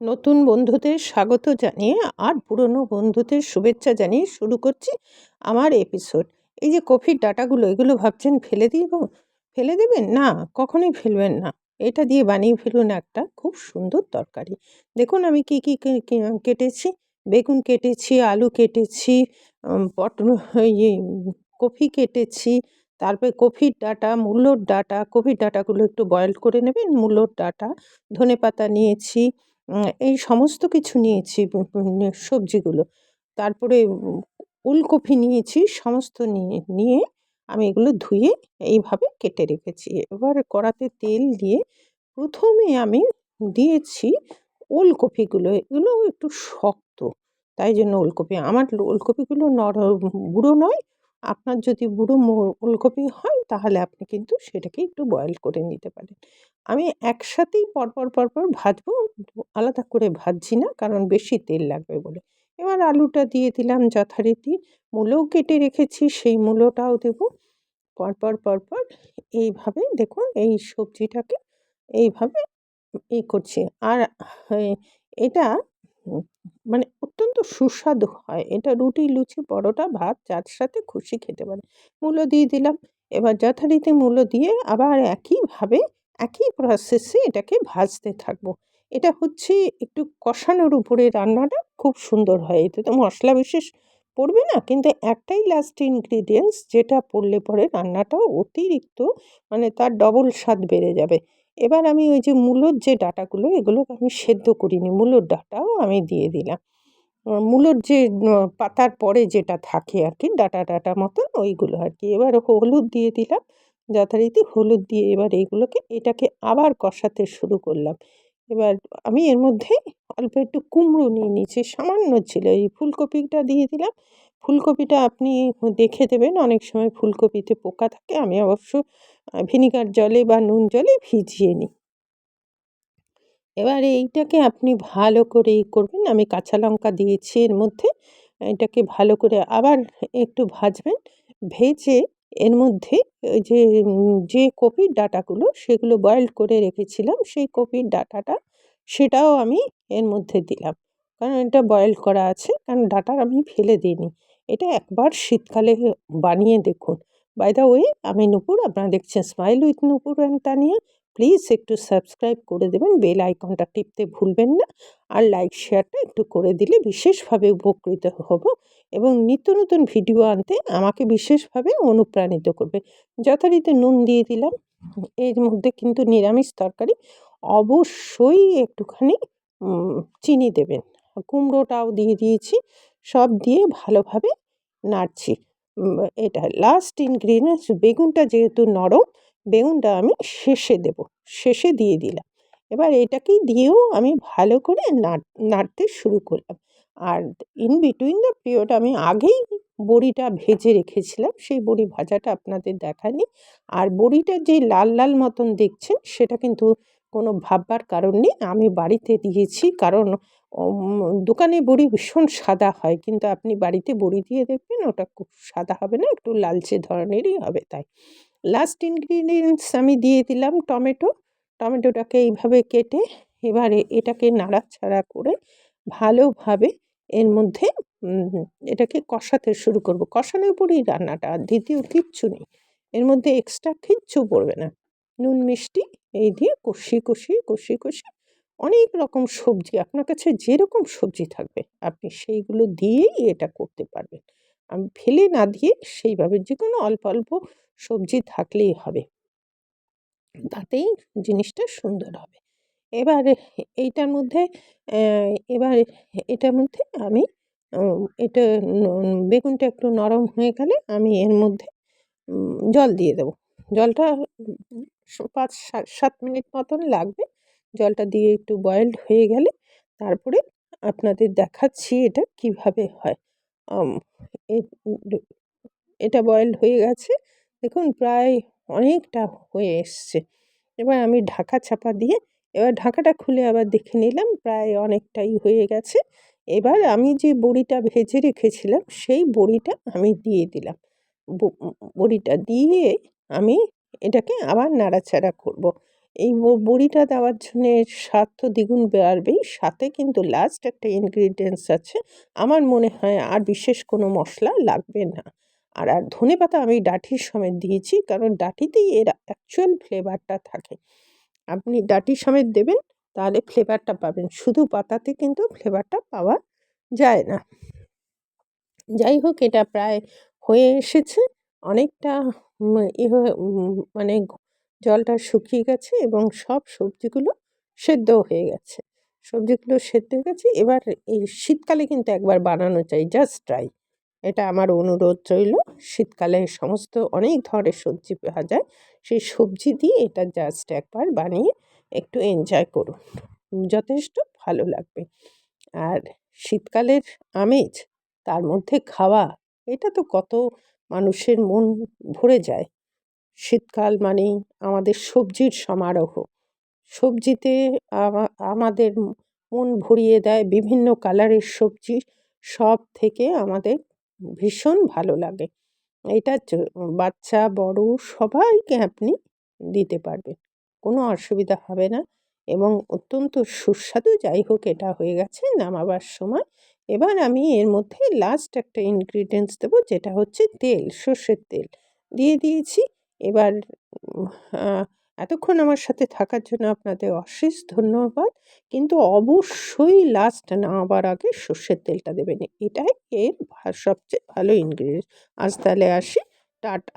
নতুন বন্ধুদের স্বাগত জানিয়ে আর পুরনো বন্ধুদের শুভেচ্ছা জানিয়ে শুরু করছি আমার এপিসোড এই যে কফির ডাটাগুলো, এগুলো ভাবছেন ফেলে দিব ফেলে দেবেন? না, কখনোই ফেলবেন না। এটা দিয়ে বানিয়ে ফেলুন একটা খুব সুন্দর তরকারি। দেখুন আমি কি কি কেটেছি। বেগুন কেটেছি, আলু কেটেছি পটল ইয়ে কফি কেটেছি, তারপরে কফির ডাটা, মূলোর ডাটা কফির ডাটাগুলো একটু বয়েল করে নেবেন, মূলোর ডাটা ধনে পাতা নিয়েছি এই সমস্ত কিছু নিয়েছি সবজিগুলো। তারপরে ওলকপি নিয়েছি, সমস্ত নিয়ে নিয়ে আমি এগুলো ধুয়ে এইভাবে কেটে রেখেছি। এবার কড়াতে তেল দিয়ে প্রথমে আমি দিয়েছি ওলকপিগুলো এগুলো একটু শক্ত, তাই জন্য ওলকপি আমার ওলকপিগুলো নর বুড়ো নয় আপনার যদি বুড়ো ওলকপি হয়, তাহলে আপনি কিন্তু সেটাকে একটু বয়েল করে নিতে পারেন। আমি একসাথেই পরপর পরপর ভাজবো, আলাদা করে ভাজছি না, কারণ বেশি তেল লাগবে বলে। এবার আলুটা দিয়ে দিলাম যথারীতি। মূলও কেটে রেখেছি, সেই মূলোটাও দেবো। পরপর পরপর এইভাবে দেখুন, এই সবজিটাকে এইভাবে এই করছি। আর এটা মানে অত্যন্ত সুস্বাদু হয়। এটা রুটি, লুচি, পরোটা, ভাত, যার সাথে খুশি খেতে পারে। মূলো দিয়ে দিলাম। এবার যথারীতি মূলো দিয়ে আবার একইভাবে, একই প্রসেসে এটাকে ভাজতে থাকব। এটা হচ্ছে একটু কষানোর উপরে রান্নাটা খুব সুন্দর হয়। এতে তো মশলা বিশেষ পড়বে না, কিন্তু একটাই লাস্ট ইনগ্রিডিয়েন্টস যেটা পড়লে পরে রান্নাটাও অতিরিক্ত মানে তার ডবল স্বাদ বেড়ে যাবে। এবার আমি ওই যে মূলোর যে ডাটাগুলো, এগুলোকে আমি সেদ্ধ করিনি। মূলোর ডাটাও আমি দিয়ে দিলাম। মূলোর যে পাতার পরে যেটা থাকে আর কি, ডাটা ডাটা মতন ওইগুলো আর কি। এবার হলুদ দিয়ে দিলাম, যথারীতি হলুদ দিয়ে এবার এইগুলোকে এটাকে আবার কষাতে শুরু করলাম। এবার আমি এর মধ্যে অল্প একটু কুমড়ো নিয়ে নিয়েছি, সামান্য ছিল, এই ফুলকপিটা দিয়ে দিলাম। ফুলকপিটা আপনি দেখে দেবেন, অনেক সময় ফুলকপিতে পোকা থাকে, আমি অবশ্য ভিনিগার জলে বা নুন জলে ভিজিয়ে নিই। এবার এইটাকে আপনি ভালো করে করবেন। আমি কাঁচা লঙ্কা দিয়েছি এর মধ্যে। এটাকে ভালো করে আবার একটু ভাজবেন। ভেজে এর মধ্যে যে যে কপির ডাটাগুলো সেগুলো বয়েল করে রেখেছিলাম, সেই কপির ডাটাটা সেটাও আমি এর মধ্যে দিলাম। কারণ এটা বয়েল করা আছে, কারণ ডাঁটা আমি ফেলে দিইনি। এটা একবার শীতকালে বানিয়ে দেখুন। বাই দ্য ওয়ে আমি নুপুর, আপনারা দেখছেন smile with Nupur and Tania please একটু সাবস্ক্রাইব করে দেবেন, বেল আইকনটা টিপতে ভুলবেন না। আর লাইক, শেয়ারটা একটু করে দিলে বিশেষভাবে উপকৃত হব এবং নিত্য নতুন ভিডিও আনতে আমাকে বিশেষভাবে অনুপ্রাণিত করবে। যথারীতি নুন দিয়ে দিলাম। এর মধ্যে কিন্তু নিরামিষ তরকারি অবশ্যই একটুখানি চিনি দেবেন। কুমড়োটাও দিয়ে দিয়েছি, সব দিয়ে ভালোভাবে নাড়ছি। এটা লাস্ট ইনগ্রিডিয়েন্টস বেগুনটা যেহেতু নরম বেগুনটা আমি শেষে দেব, শেষে দিয়ে দিলাম। এবার এটাকেই দিয়েও আমি ভালো করে নাড়তে শুরু করলাম। আর ইন বিটুইন দ্য পিরিয়ড আমি আগেই বড়িটা ভেজে রেখেছিলাম, সেই বড়ি ভাজাটা আপনাদের দেখানি আর বড়িটা যে লাল লাল মতন দেখছেন, সেটা কিন্তু কোনো ভাববার কারণ নেই। আমি বাড়িতে দিয়েছি, কারণ দোকানে বড়ি ভীষণ সাদা হয়, কিন্তু আপনি বাড়িতে বড়ি দিয়ে দেখবেন, ওটা খুব সাদা হবে না, একটু লালচে ধরনেরই হবে তাই। লাস্ট ইনগ্রিডিয়েন্টস আমি দিয়ে দিলাম টমেটো। টমেটোটাকে এইভাবে কেটে এবারে এটাকে নাড়াচাড়া করে ভালোভাবে এর মধ্যে এটাকে কষাতে শুরু করব। কষানোর পরেই রান্নাটা, আর দ্বিতীয় কিচ্ছু নেই। এর মধ্যে এক্সট্রা কিচ্ছু পড়বে না। নুন, মিষ্টি এই দিয়ে কষিয়ে কষিয়ে কষিয়ে কষিয়ে অনেক রকম সবজি, আপনার কাছে যেরকম সবজি থাকবে, আপনি সেইগুলো দিয়েই এটা করতে পারবেন। আমি, ফেলে না দিয়ে সেইভাবে যে কোনো অল্প অল্প সবজি থাকলেই হবে। তাতেই জিনিসটা সুন্দর হবে। এবার এইটার মধ্যে এবার এটার মধ্যে আমি এটা বেগুনটা একটু নরম হয়ে গেলে আমি এর মধ্যে জল দিয়ে দেবো। জলটা পাঁচ, সাত মিনিট মতন লাগবে। জলটা দিয়ে একটু বয়েলড হয়ে গেলে তারপরে আপনাদের দেখাচ্ছি এটা কীভাবে হয়। এটা বয়েলড হয়ে গেছে। দেখুন, প্রায় অনেকটা হয়ে এসছে। এবার আমি ঢাকা চাপা দিয়ে, এবার ঢাকাটা খুলে আবার দেখে নিলাম, প্রায় অনেকটাই হয়ে গেছে। এবার আমি যে বড়িটা ভেজে রেখেছিলাম, সেই বড়িটা আমি দিয়ে দিলাম। বড়িটা দিয়ে আমি এটাকে আবার নাড়াচাড়া করব। এই বড়িটা দেওয়ার জন্যে স্বাদ তো দ্বিগুণ বাড়বেই, সাথে কিন্তু লাস্ট একটা ইনগ্রিডিয়েন্টস আছে। আমার মনে হয় আর বিশেষ কোনো মশলা লাগবে না। আর আর ধনেপাতা আমি ডাঁটির সমেত দিয়েছি, কারণ ডাঁটিতেই এর অ্যাকচুয়াল ফ্লেভারটা থাকে। আপনি ডাঁটি সমেত দেবেন, তাহলে ফ্লেভারটা পাবেন। শুধু পাতাতে কিন্তু ফ্লেভারটা পাওয়া যায় না। যাই হোক, এটা প্রায় হয়ে এসেছে। অনেকটা মানে জলটা শুকিয়ে গেছে এবং সব সবজিগুলো সেদ্ধ হয়ে গেছে। সবজিগুলো সেদ্ধ হয়ে গেছে। এবার এই শীতকালে কিন্তু একবার বানানো চাই জাস্ট ট্রাই এটা আমার অনুরোধ রইল। শীতকালে সমস্ত অনেক ধরনের সবজি পাওয়া যায়। সেই সবজি দিয়ে এটা জাস্ট একবার বানিয়ে একটু এনজয় করুন। যথেষ্ট ভালো লাগবে। আর শীতকালের আমেজ, তার মধ্যে খাওয়া, এটা তো কত মানুষের মন ভরে যায়। শীতকাল মানেই আমাদের সবজির সমারোহ। সবজিতে আমাদের মন ভরিয়ে দেয় বিভিন্ন কালারের সবজি, সব থেকে আমাদের ভীষণ ভালো লাগে। এটা বাচ্চা, বড়, সবাইকে আপনি দিতে পারবেন। কোনো অসুবিধা হবে না এবং অত্যন্ত সুস্বাদু। যাই হোক, এটা হয়ে গেছে, নামাবার সময়। এবার আমি এর মধ্যে লাস্ট একটা ইনগ্রিডিয়েন্টস দেবো, যেটা হচ্ছে তেল, সর্ষের তেল। দিয়ে দিয়েছি এবার এতক্ষণ আমার সাথে থাকার জন্য আপনাদের অশেষ ধন্যবাদ। কিন্তু অবশ্যই লাস্ট না আবার আগে সর্ষের তেলটা দেবেন। এটাই এর সবচেয়ে ভালো ইনগ্রিডিয়েন্ট আজ তাহলে আসি। টাটা।